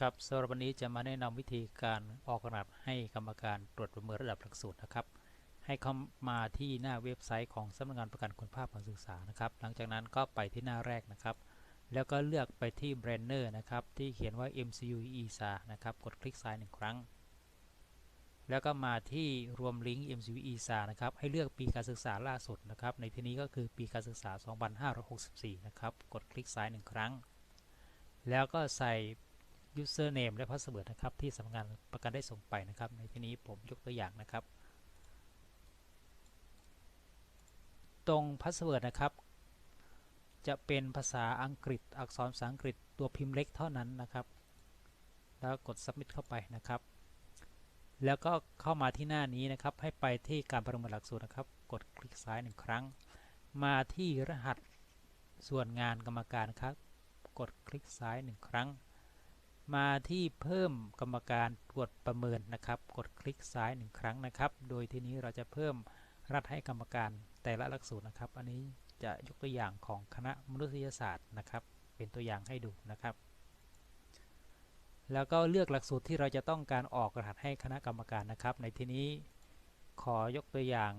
ครับสำหรับวันนี้จะมาแนะนำวิธีการออกรหัสให้กรรมการตรวจประเมินระดับหลักสูตรนะครับ ให้เข้ามาที่หน้าเว็บไซต์ของสำนักงานประกันคุณภาพการศึกษานะครับ หลังจากนั้นก็ไปที่หน้าแรกนะครับ แล้วก็เลือกไปที่แบรนเนอร์นะครับ ที่เขียนว่า MCU ESA นะครับ กดคลิกซ้ายหนึ่งครั้ง แล้วก็มาที่รวมลิงก์ MCU ESA นะครับ ให้เลือกปีการศึกษาล่าสุดนะครับ ในที่นี้ก็คือปีการศึกษา 2564 นะครับ กดคลิกซ้ายหนึ่งครั้ง แล้วก็ใส่ username และ password นะครับ ที่สำนักงานประกันได้ส่งไปนะครับ ในที่นี้ผมยกตัวอย่างนะครับ ตรง password นะครับ จะเป็นภาษาอังกฤษ อักษรภาษาอังกฤษตัวพิมพ์เล็กเท่านั้นนะครับ แล้วกด submit เข้าไปนะครับ แล้วก็เข้ามาที่หน้านี้นะครับ ให้ไปที่การประเมินหลักสูตรนะครับ กดคลิกซ้ายหนึ่งครั้ง มาที่รหัสส่วนงานกรรมการครับ กดคลิกซ้ายหนึ่งครั้ง มาที่เพิ่มกรรมการตรวจประเมินนะครับ กดคลิกซ้ายหนึ่งครั้งนะครับ โดยทีนี้เราจะเพิ่มรัฐให้กรรมการแต่ละหลักสูตรนะครับ อันนี้จะยกตัวอย่างของคณะมนุษยศาสตร์นะครับ เป็นตัวอย่างให้ดูนะครับ แล้วก็เลือกหลักสูตรที่เราจะต้องการออกรหัสให้คณะกรรมการนะครับ ในที่นี้ขอยกตัวอย่าง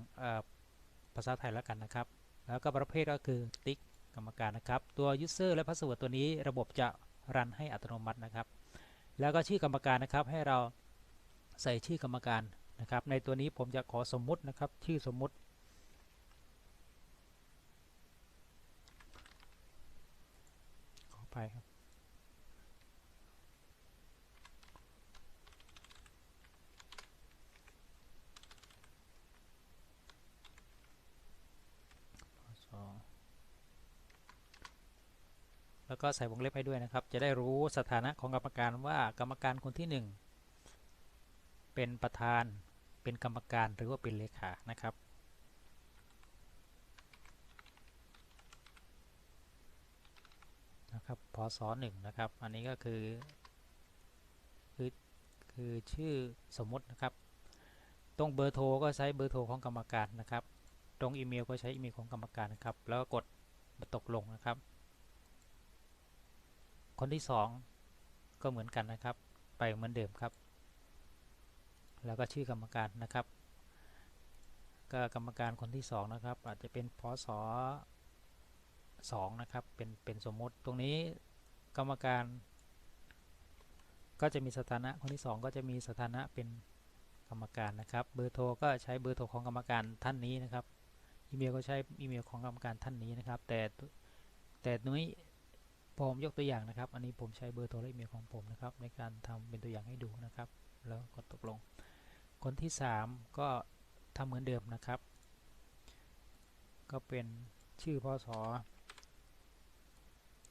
ภาษาไทยแล้วกันนะครับ แล้วก็ประเภทก็คือติ๊กกรรมการนะครับ ตัว user และ password ตัวนี้ระบบจะรันให้อัตโนมัตินะครับ แล้วก็ชื่อกรรมการนะครับให้เราใส่ชื่อกรรมการนะครับ ในตัวนี้ผมจะขอสมมุตินะครับ ชื่อสมมุติ ขอไปครับ แล้วก็ใส่วงเล็บให้ด้วยนะครับ จะได้รู้สถานะของกรรมการว่ากรรมการคนที่ 1 เป็นประธาน เป็นกรรมการหรือว่าเป็นเลขานะครับ นะครับพศหนึ่งนะครับ อันนี้ก็คือ คือคือชื่อสมมตินะครับ ตรงเบอร์โทรก็ใช้เบอร์โทรของกรรมการนะครับ ตรงอีเมลก็ใช้อีเมลของกรรมการนะครับ แล้วก็กดตกลงนะครับ คนที่ 2 ก็เหมือนกันนะครับ ไปเหมือนเดิมครับ แล้วก็ชื่อกรรมการนะครับ ก็กรรมการคนที่ 2 นะครับ อาจจะเป็นพศ2นะครับ เป็นเป็นสมมติตรงนี้กรรมการ ก็จะมีสถานะคนที่ 2 ก็จะมีสถานะเป็นกรรมการนะครับ เบอร์โทรก็ใช้เบอร์โทรของกรรมการท่านนี้นะครับ อีเมลก็ใช้อีเมลของกรรมการท่านนี้นะครับ แต่แต่นุ้ย ผมยกตัวอย่างนะครับ อันนี้ผมใช้เบอร์โทรและอีเมลของผมนะครับ ในการทำเป็นตัวอย่างให้ดูนะครับ แล้วกดตกลง คนที่ 3 ก็ทำเหมือนเดิมนะครับ ก็เป็นชื่อพศ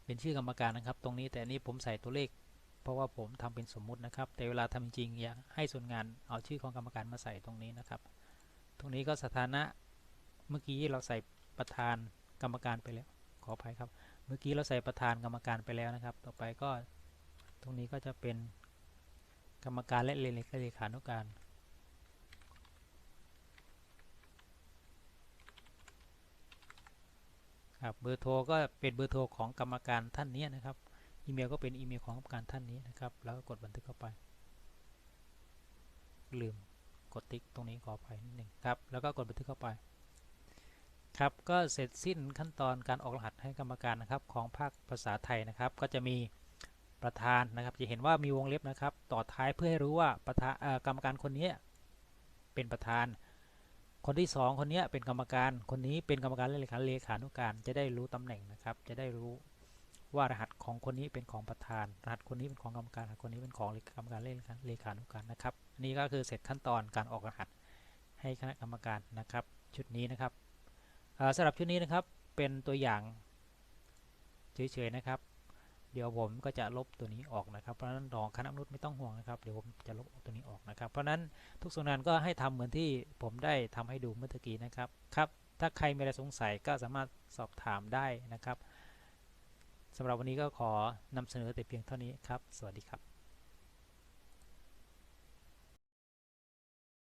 เป็นชื่อกรรมการนะครับ ตรงนี้แต่นี้ผมใส่ตัวเลข เพราะว่าผมทำเป็นสมมุตินะครับ แต่เวลาทำจริงอยากให้ส่วนงานเอาชื่อของกรรมการมาใส่ตรงนี้นะครับ ตรงนี้ก็สถานะเมื่อกี้เราใส่ประธานกรรมการไปแล้วขออภัยครับ เมื่อกี้เราใส่ประธานกรรมการไปแล้วนะครับ ต่อไปก็ตรงนี้ก็จะเป็นกรรมการและเลขานุการครับเบอร์โทรก็เป็นเบอร์โทรของกรรมการท่านนี้นะครับอีเมลก็เป็นอีเมลของกรรมการท่านนี้นะครับ แล้วก็กดบันทึกเข้าไป ลืมกดติ๊กตรงนี้ขอไปนิดหนึ่งครับ แล้วก็กดบันทึกเข้าไป ครับก็เสร็จสิ้นขั้นตอนการออกรหัสให้กรรมการนะครับของภาคภาษาไทยนะครับ ก็จะมีประธานนะครับ จะเห็นว่ามีวงเล็บนะครับ ต่อท้ายเพื่อให้รู้ว่าประธานกรรมการคนนี้เป็นประธาน คนที่ 2 คนนี้เป็นกรรมการคนนี้เป็นกรรมการเลขาเลขานุการจะได้รู้ตำแหน่งนะครับ จะได้รู้ว่ารหัสของคนนี้เป็นของประธาน รหัสคนนี้เป็นของกรรมการรหัสคนนี้เป็นของกรรมการเลขาเลขานุการนะครับนี่ก็คือเสร็จขั้นตอนการออกรหัสให้คณะกรรมการนะครับ ชุดนี้นะครับ สำหรับชุดนี้นะครับเป็นตัวอย่างเฉยๆนะครับ เดี๋ยวผมก็จะลบตัวนี้ออกนะครับเพราะฉะนั้นรองคณะมนุษย์ไม่ต้องห่วงนะครับเดี๋ยวผมจะลบตัวนี้ออกนะครับ เพราะฉะนั้นทุกส่วนงานก็ให้ทำเหมือนที่ผมได้ทำให้ดูเมื่อกี้นะครับครับ ถ้าใครมีอะไรสงสัยก็สามารถสอบถามได้นะครับสำหรับวันนี้ก็ขอนำเสนอแต่เพียงเท่านี้ครับ สวัสดีครับ